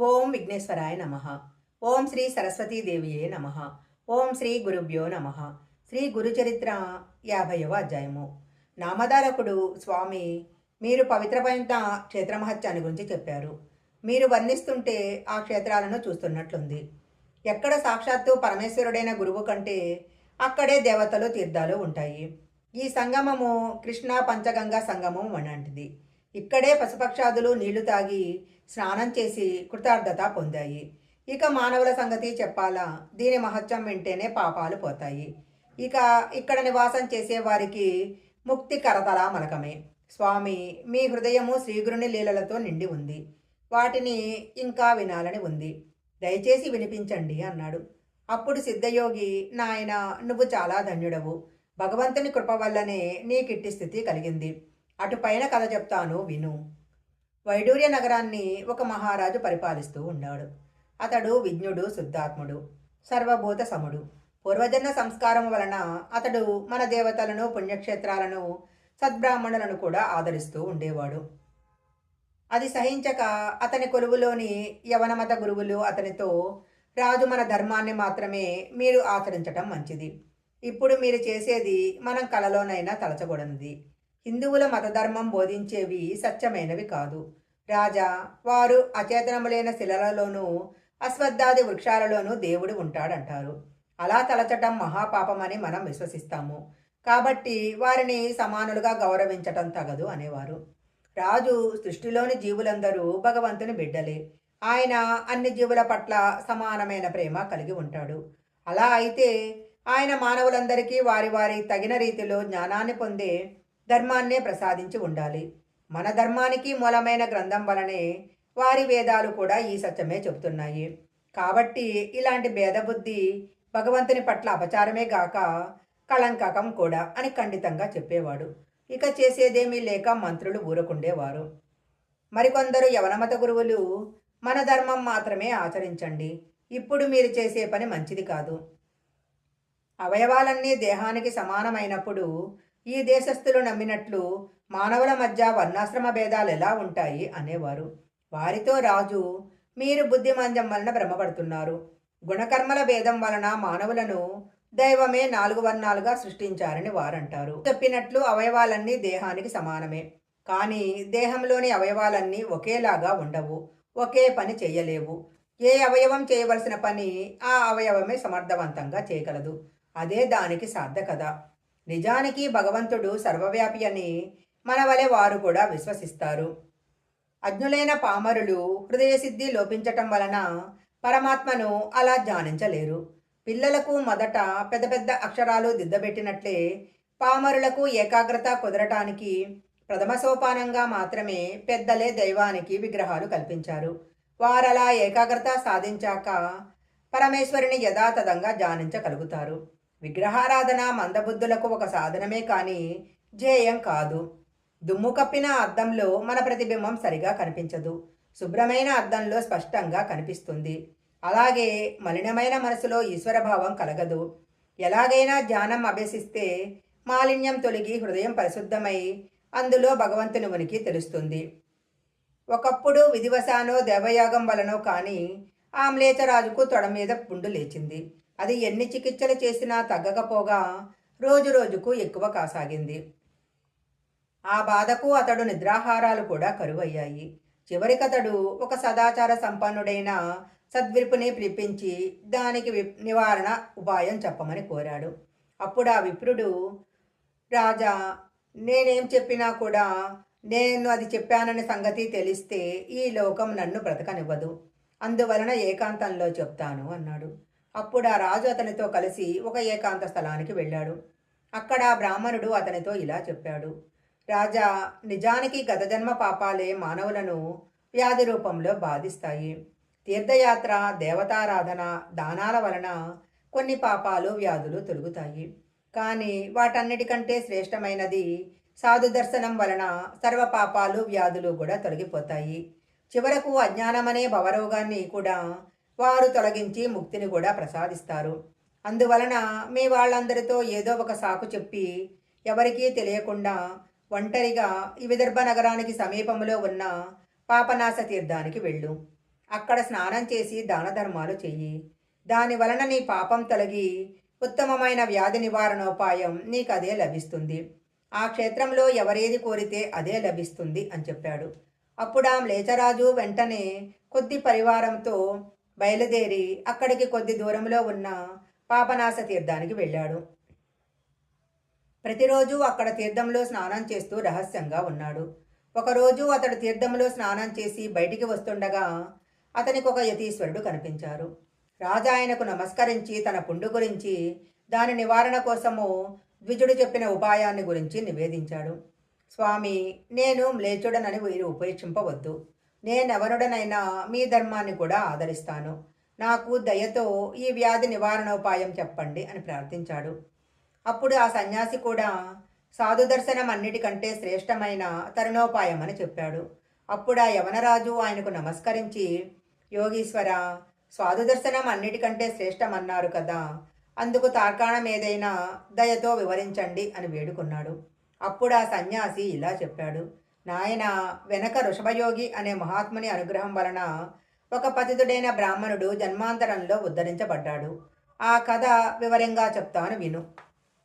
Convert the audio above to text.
ఓం విఘ్నేశ్వరాయ నమ. ఓం శ్రీ సరస్వతీదేవియే నమ. ఓం శ్రీ గురుభ్యో నమ. శ్రీ గురుచరిత్ర యాభైవ అధ్యాయము. నామధారకుడు స్వామి మీరు పవిత్రమైన క్షేత్రమహత్యాన్ని గురించి చెప్పారు. మీరు వర్ణిస్తుంటే ఆ క్షేత్రాలను చూస్తున్నట్లుంది. ఎక్కడ సాక్షాత్తు పరమేశ్వరుడైన గురువు కంటే అక్కడే దేవతలు తీర్థాలు ఉంటాయి. ఈ సంగమము కృష్ణా పంచగంగా సంగమం అలాంటిది ఇక్కడే పశుపక్షాదులు నీళ్ళు తాగి స్నానం చేసి కృతార్థత పొందాయి. ఇక మానవుల సంగతి చెప్పాలా? దీని మహత్యం వింటేనే పాపాలు పోతాయి. ఇక ఇక్కడ నివాసం చేసే వారికి ముక్తి కరతలా మలకమే. స్వామి మీ హృదయము శ్రీగురుని లీలలతో నిండి ఉంది. వాటిని ఇంకా వినాలని ఉంది. దయచేసి వినిపించండి అన్నాడు. అప్పుడు సిద్ధయోగి నాయన నువ్వు చాలా ధన్యుడవు. భగవంతుని కృప వల్లనే నీకిట్టి స్థితి కలిగింది. అటుపైన కథ చెప్తాను విను. వైడూర్య నగరాన్ని ఒక మహారాజు పరిపాలిస్తూ ఉన్నాడు. అతడు విజ్ఞుడు శుద్ధాత్ముడు సర్వభూత సముడు. పూర్వజన్మ సంస్కారం వలన అతడు మన దేవతలను పుణ్యక్షేత్రాలను సద్బ్రాహ్మణులను కూడా ఆదరిస్తూ ఉండేవాడు. అది సహించక అతని కొలువులోని యవనమత గురువులు అతనితో రాజు మన ధర్మాన్ని మాత్రమే మీరు ఆచరించటం మంచిది. ఇప్పుడు మీరు చేసేది మనం కలలోనైనా తలచకూడనిది. హిందువుల మతధర్మం బోధించేవి సత్యమైనవి కాదు. రాజా వారు అచేతనములైన శిలలలోనూ అశ్వత్థాది వృక్షాలలోనూ దేవుడు ఉంటాడంటారు. అలా తలచటం మహాపాపమని మనం విశ్వసిస్తాము. కాబట్టి వారిని సమానులుగా గౌరవించటం తగదు అనేవారు. రాజు సృష్టిలోని జీవులందరూ భగవంతుని బిడ్డలే. ఆయన అన్ని జీవుల పట్ల సమానమైన ప్రేమ కలిగి ఉంటాడు. అలా అయితే ఆయన మానవులందరికీ వారి వారి తగిన రీతిలో జ్ఞానాన్ని పొందే ధర్మాన్నే ప్రసాదించి ఉండాలి. మన ధర్మానికి మూలమైన గ్రంథం వలనే వారి వేదాలు కూడా ఈ సత్యమే చెబుతున్నాయి. కాబట్టి ఇలాంటి భేదబుద్ధి భగవంతుని పట్ల అపచారమే గాక కళంకకం కూడా అని ఖండితంగా చెప్పేవాడు. ఇక చేసేదేమీ లేక మంత్రులు ఊరకుండేవారు. మరికొందరు యవనమత గురువులు మన ధర్మం మాత్రమే ఆచరించండి. ఇప్పుడు మీరు చేసే పని మంచిది కాదు. అవయవాలన్నీ దేహానికి సమానమైనప్పుడు ఈ దేశస్థులు నమ్మినట్లు మానవుల మధ్య వర్ణాశ్రమ భేదాలు ఎలా ఉంటాయి అనేవారు. వారితో రాజు మీరు బుద్ధిమాంద్యం వలన భ్రమపడుతున్నారు. గుణకర్మల భేదం వలన మానవులను దైవమే నాలుగు వర్ణాలుగా సృష్టించారని వారంటారు. చెప్పినట్లు అవయవాలన్నీ దేహానికి సమానమే. కానీ దేహంలోని అవయవాలన్నీ ఒకేలాగా ఉండవు. ఒకే పని చేయలేవు. ఏ అవయవం చేయవలసిన పని ఆ అవయవమే సమర్థవంతంగా చేయగలదు. అదే దానికి సార్థకత నిజానికి భగవంతుడు సర్వవ్యాపి అని మన వలె వారు కూడా విశ్వసిస్తారు. అజ్ఞులైన పామరులు హృదయసిద్ధి లోపించటం వలన పరమాత్మను అలా ధ్యానించలేరు. పిల్లలకు మొదట పెద్ద పెద్ద అక్షరాలు దిద్దబెట్టినట్లే పామరులకు ఏకాగ్రత కుదరటానికి ప్రథమ సోపానంగా మాత్రమే పెద్దలే దైవానికి విగ్రహాలు కల్పించారు. వారలా ఏకాగ్రత సాధించాక పరమేశ్వరిని యథాతథంగా ధ్యానించగలుగుతారు. విగ్రహారాధన మందబుద్ధులకు ఒక సాధనమే కానీ ధ్యేయం కాదు. దుమ్ము కప్పిన అద్దంలో మన ప్రతిబింబం సరిగా కనిపించదు. శుభ్రమైన అద్దంలో స్పష్టంగా కనిపిస్తుంది. అలాగే మలినమైన మనసులో ఈశ్వరభావం కలగదు. ఎలాగైనా ధ్యానం అభ్యసిస్తే మాలిన్యం తొలగి హృదయం పరిశుద్ధమై అందులో భగవంతుని ఉనికి తెలుస్తుంది. ఒకప్పుడు విధివశానో దేవయాగం వలనో కానీ ఆమ్లేచరాజుకు తొడ మీద పుండు లేచింది. అది ఎన్ని చికిత్సలు చేసినా తగ్గకపోగా రోజు రోజుకు ఎక్కువ కాసాగింది. ఆ బాధకు అతడు నిద్రాహారాలు కూడా కరువయ్యాయి. చివరికతడు ఒక సదాచార సంపన్నుడైన సద్విపుని పిలిపించి దానికి వి నివారణ ఉపాయం చెప్పమని కోరాడు. అప్పుడు ఆ విప్రుడు రాజా నేనేం చెప్పినా కూడా నేను అది చెప్పానని సంగతి తెలిస్తే ఈ లోకం నన్ను బ్రతకనివ్వదు. అందువలన ఏకాంతంలో చెప్తాను అన్నాడు. అప్పుడు ఆ రాజు అతనితో కలిసి ఒక ఏకాంత స్థలానికి వెళ్ళాడు. అక్కడ బ్రాహ్మణుడు అతనితో ఇలా చెప్పాడు. రాజా నిజానికి గత జన్మ పాపాలే మానవులను వ్యాధి రూపంలో బాధిస్తాయి. తీర్థయాత్ర దేవతారాధన దానాల వలన కొన్ని పాపాలు వ్యాధులు తొలుగుతాయి. కానీ వాటన్నిటికంటే శ్రేష్టమైనది సాధు దర్శనం వలన సర్వ పాపాలు వ్యాధులు కూడా తొలగిపోతాయి. చివరకు అజ్ఞానమనే భవరోగాన్ని కూడా వారు తొలగించి ముక్తిని కూడా ప్రసాదిస్తారు. అందువలన మీ వాళ్ళందరితో ఏదో ఒక సాకు చెప్పి ఎవరికీ తెలియకుండా ఒంటరిగా ఈ విదర్భ నగరానికి సమీపంలో ఉన్న పాపనాశ తీర్థానికి వెళ్ళు. అక్కడ స్నానం చేసి దాన ధర్మాలు చెయ్యి. దాని వలన నీ పాపం తొలగి ఉత్తమమైన వ్యాధి నివారణోపాయం నీకు అదే లభిస్తుంది. ఆ క్షేత్రంలో ఎవరేది కోరితే అదే లభిస్తుంది అని చెప్పాడు. అప్పుడు ఆ మ్లేచరాజు వెంటనే కొద్ది పరివారంతో బయలుదేరి అక్కడికి కొద్ది దూరంలో ఉన్న పాపనాశ తీర్థానికి వెళ్ళాడు. ప్రతిరోజు అక్కడ తీర్థంలో స్నానం చేస్తూ రహస్యంగా ఉన్నాడు. ఒకరోజు అతడు తీర్థంలో స్నానం చేసి బయటికి వస్తుండగా అతనికి ఒక యతీశ్వరుడు కనిపించారు. రాజా ఆయనకు నమస్కరించి తన పుండు గురించి దాని నివారణ కోసము ద్విజుడు చెప్పిన ఉపాయాన్ని గురించి నివేదించాడు. స్వామి నేను మ్లేచుడనని వీరు ఉపేక్షింపవద్దు. నేనెవరుడనైనా మీ ధర్మాన్ని కూడా ఆదరిస్తాను. నాకు దయతో ఈ వ్యాధి నివారణోపాయం చెప్పండి అని ప్రార్థించాడు. అప్పుడు ఆ సన్యాసి కూడా సాధు దర్శనం అన్నిటికంటే శ్రేష్టమైన తరుణోపాయం అని చెప్పాడు. అప్పుడు ఆ యవనరాజు ఆయనకు నమస్కరించి యోగీశ్వర స్వాధు దర్శనం అన్నిటికంటే శ్రేష్టమన్నారు కదా అందుకు తార్కాణం ఏదైనా దయతో వివరించండి అని వేడుకున్నాడు. అప్పుడు ఆ సన్యాసి ఇలా చెప్పాడు. నాయన వెనక ఋషభయోగి అనే మహాత్ముని అనుగ్రహం వలన ఒక పతితుడైన బ్రాహ్మణుడు జన్మాంతరంలో ఉద్ధరించబడ్డాడు. ఆ కథ వివరంగా చెప్తాను విను.